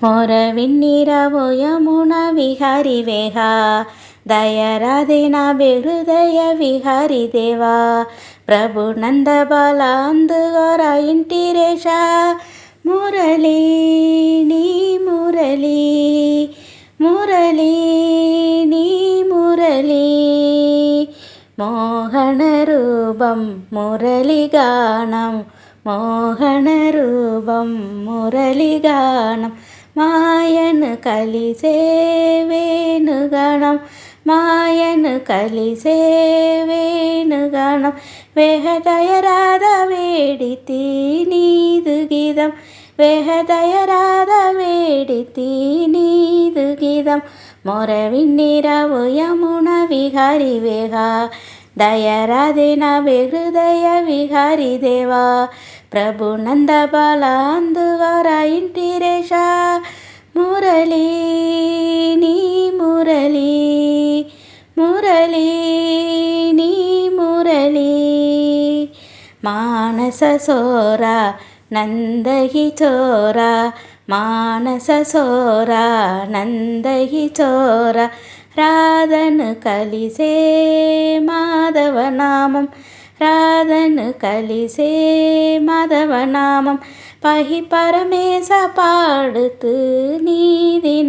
మొరవిన్నీరవో యమున విహారి వేహ దయరాధిన బిహృదయ విహారి దేవా ప్రభు నందబల అందుగోర ఇంటిరేష మురళీ నీ మురళీ మురళీ నీ మురళీ மோகனரூபம் முரளிகானம் மோகனரூபம் முரளிகானம் మాయను కలిసేవేను గణం మాయను కలిసేవేను గణం వేహదయరాధ వేడితి నీదు గీతం வேகதயராத வேடித்தி நீது கீதம் மொரவின் நிறவு யமுன விகாரி வேகா దయరాధిన హృదయ విహారి దేవా ప్రభు నంద బలాందువర ఇంటి రేషా మురళీ నీ మురళీ మురళీ నీ మురళీ. మానస సోరా నందహి చోరా మానస సోరా నందహి చోరా. రాధను కలిసే మాధవనామం రాధను కలిసే మాధవనామం. పహి పరమేశ పాడుతూ నీ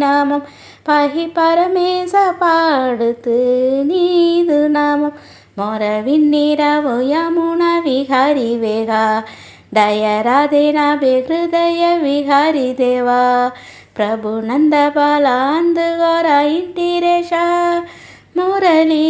நாமம். பகி பரமேச பாடுத்து நீது நாமம். மொரவின் நீரவு யமுன விஹாரி வேகா. దయరాధేనా హృదయ విహారి దేవా ప్రభు నంద బాలాందు గోరా ఇంటి రేషా మురళీ